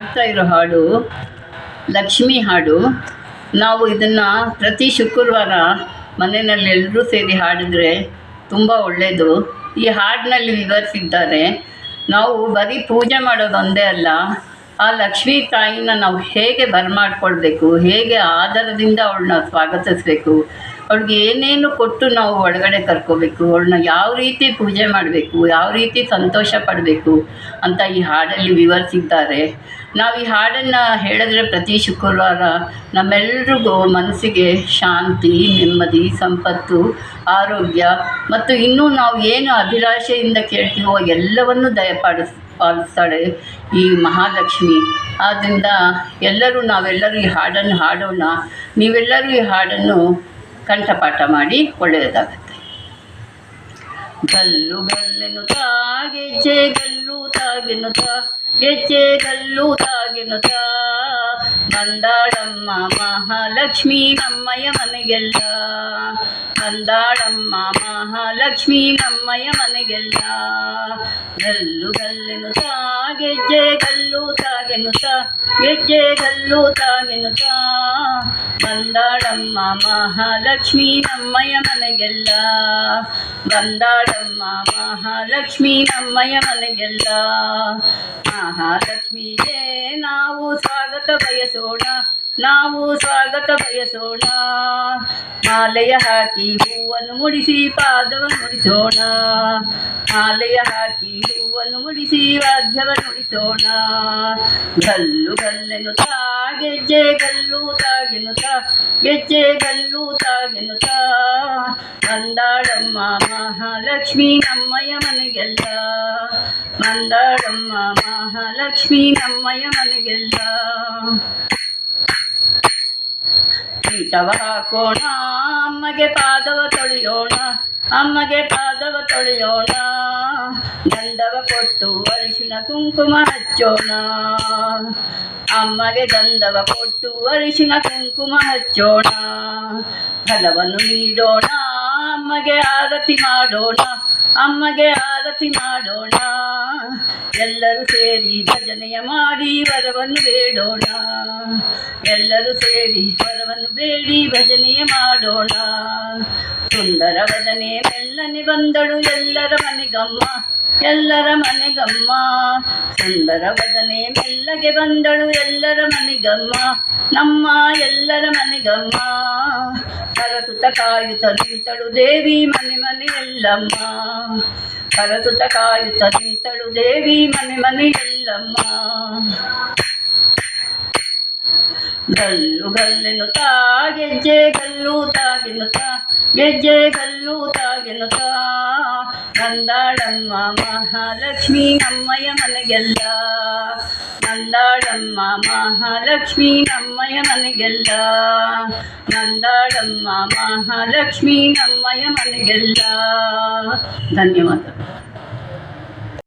ಹಾಡ್ತಾ ಇರೋ ಹಾಡು, ಲಕ್ಷ್ಮಿ ಹಾಡು, ನಾವು ಇದನ್ನು ಪ್ರತಿ ಶುಕ್ರವಾರ ಮನೆಯಲ್ಲಿ ಎಲ್ಲರೂ ಸೇರಿ ಹಾಡಿದ್ರೆ ತುಂಬ ಒಳ್ಳೆಯದು ಈ ಹಾಡಿನಲ್ಲಿ ವಿವರಿಸಿದ್ದಾರೆ, ನಾವು ಬರೀ ಪೂಜೆ ಮಾಡೋದೊಂದೇ ಅಲ್ಲ, ಆ ಲಕ್ಷ್ಮೀ ತಾಯಿನ ನಾವು ಹೇಗೆ ಬರಮಾಡ್ಕೊಳ್ಬೇಕು, ಹೇಗೆ ಆದರದಿಂದ ಅವಳನ್ನ ಸ್ವಾಗತಿಸಬೇಕು, ಅವಳಿಗೆ ಏನೇನು ಕೊಟ್ಟು ನಾವು ಒಳಗಡೆ ಕರ್ಕೋಬೇಕು, ಅವಳನ್ನ ಯಾವ ರೀತಿ ಪೂಜೆ ಮಾಡಬೇಕು, ಯಾವ ರೀತಿ ಸಂತೋಷ ಪಡಬೇಕು ಅಂತ ಈ ಹಾಡಲ್ಲಿ ವಿವರಿಸಿದ್ದಾರೆ. ನಾವು ಈ ಹಾಡನ್ನು ಹೇಳಿದ್ರೆ ಪ್ರತಿ ಶುಕ್ರವಾರ ನಮ್ಮೆಲ್ರಿಗೂ ಮನಸ್ಸಿಗೆ ಶಾಂತಿ, ನೆಮ್ಮದಿ, ಸಂಪತ್ತು, ಆರೋಗ್ಯ ಮತ್ತು ಇನ್ನೂ ನಾವು ಏನು ಅಭಿಲಾಷೆಯಿಂದ ಕೇಳ್ತೀವೋ ಎಲ್ಲವನ್ನು ದಯಪಾಡಿಸ್ ಪಾಲಿಸ್ತಾಳೆ ಈ ಮಹಾಲಕ್ಷ್ಮಿ. ಆದ್ದರಿಂದ ಎಲ್ಲರೂ ನಾವೆಲ್ಲರೂ ಈ ಹಾಡನ್ನು ಹಾಡೋಣ. ನೀವೆಲ್ಲರೂ ಈ ಹಾಡನ್ನು ಕಂಠಪಾಠ ಮಾಡಿ ಒಳ್ಳೆಯದಾಗುತ್ತೆ. ಗಲ್ಲು ಗಲ್ಲೆನುತ ಜೆ ಗಲ್ಲು ತಾಗೆನುತ ಗೆಜ್ಜೆ ಗಲ್ಲು ತಾಗೆನುತ. ಬಂದಾಳಮ್ಮ ಮಹಾಲಕ್ಷ್ಮಿ ನಮ್ಮಯ ಮನೆಗೆಲ್ಲ. ಬಂದಾಳಮ್ಮ ಮಹಾಲಕ್ಷ್ಮಿ ನಮ್ಮಯ ಮನೆಗೆಲ್ಲ. ಗಲ್ಲು ಗಲ್ಲೆನುತ ಗೆಜ್ಜೆ ಗಲ್ಲು ತಾಗೆನುತ ಗೆಜ್ಜೆ ಗಲ್ಲು ತಾಗೆನುತ. ಬಂದಾಳಮ್ಮ ಮಹಾಲಕ್ಷ್ಮಿ ನಮ್ಮಯ ಮನೆಗೆಲ್ಲ. ಬಂದಾಳಮ್ಮ. ಮಹಾಲಕ್ಷ್ಮಿ ನಮ್ಮಯ ಮನೆಗೆಲ್ಲ. ಮಹಾಲಕ್ಷ್ಮಿಗೆ ನಾವು ಸ್ವಾಗತ ಬಯಸೋಣ. ನಾವು ಸ್ವಾಗತ ಬಯಸೋಣ. ಮಾಲೆಯ ಹಾಕಿ ಹೂವನ್ನು ಮುಡಿಸಿ ಪಾದವನ್ನು ಮುಡಿಸೋಣ. ಮಾಲೆಯ ಹಾಕಿ ಹೂವನ್ನು ಮುಡಿಸಿ ವಾದ್ಯವನ್ನು ನುಡಿಸೋಣ ಗಲ್ಲು ಗಲ್ಲೆನುತ ಗೆಜ್ಜೆ ಗಲ್ಲು ತಾಗೆನುತ ಗೆಜ್ಜೆ ಗಲ್ಲು ತಾಗೆನುತ ಮಂದಾಳಮ್ಮ ಮಹಾಲಕ್ಷ್ಮಿ ನಮ್ಮಯ ಮನೆಗೆಲ್ಲ ಮಂದಾಳಮ್ಮ ಮಹಾಲಕ್ಷ್ಮಿ ನಮ್ಮಯ ಮನೆಗೆಲ್ಲ ಪೀಠವ ಹಾಕೋಣ ಅಮ್ಮಗೆ ಪಾದವ ತೊಳೆಯೋಣ ಅಮ್ಮಗೆ ಪಾದವ ತೊಳೆಯೋಣ ಗಂಧವ ಕೊಟ್ಟು ಅರಿಶಿನ ಕುಂಕುಮ ಹಚ್ಚೋಣ. ಅಮ್ಮಗೆ ಗಂಧವ ಕೊಟ್ಟು ಅರಿಶಿನ ಕುಂಕುಮ ಹಚ್ಚೋಣ. ಫಲವನ್ನು ನೀಡೋಣ. ಅಮ್ಮಗೆ ಆರತಿ ಮಾಡೋಣ. ಅಮ್ಮಗೆ ಆರತಿ ಮಾಡೋಣ. ಎಲ್ಲರೂ ಸೇರಿ ಭಜನೆಯ ಮಾಡಿ ವರವನ್ನು ಬೇಡೋಣ. ಎಲ್ಲರೂ ಸೇರಿ ವರವನ್ನು ಬೇಡಿ ಭಜನೆಯ ಮಾಡೋಣ. ಸುಂದರ ಭಜನೆ, ಮೆಲ್ಲನೆ ಬಂದಳು ಎಲ್ಲರ ಮನೆಗಮ್ಮ. ಎಲ್ಲರ ಮನೆಗಮ್ಮ, ಸುಂದರ ಬದನೆ ಮೆಲ್ಲಗೆ ಬಂದಳು ಎಲ್ಲರ ಮನೆಗಮ್ಮ, ನಮ್ಮ ಎಲ್ಲರ ಮನೆಗಮ್ಮ. ಕರತುತ ಕಾಯುತ ನಿಂತಳು ದೇವಿ ಮನೆ ಮನೆ ಎಲ್ಲಮ್ಮ. ಕರತುತ ಕಾಯುತ ನಿಂತಳು ದೇವಿ ಮನೆ ಮನೆ ಎಲ್ಲಮ್ಮ. ಗಲ್ಲು ತಾ ಗೆಜ್ಜೆ ಗಲ್ಲು ತಾಗೆನುತ ಗೆಜ್ಜೆ ಗಲ್ಲು ತಾಗೆನುತ ನಂದಾಳಮ್ಮ ಮಹಾಲಕ್ಷ್ಮಿ ನಮ್ಮಯ ಮನೆಗೆಲ್ಲ ನಂದಾಳಮ್ಮ ಮಹಾಲಕ್ಷ್ಮಿ ನಮ್ಮಯ ಮನೆಗೆಲ್ಲ ನಂದಾಳಮ್ಮ ಮಹಾಲಕ್ಷ್ಮಿ ನಮ್ಮಯ ಮನೆಗೆಲ್ಲ ಧನ್ಯವಾದ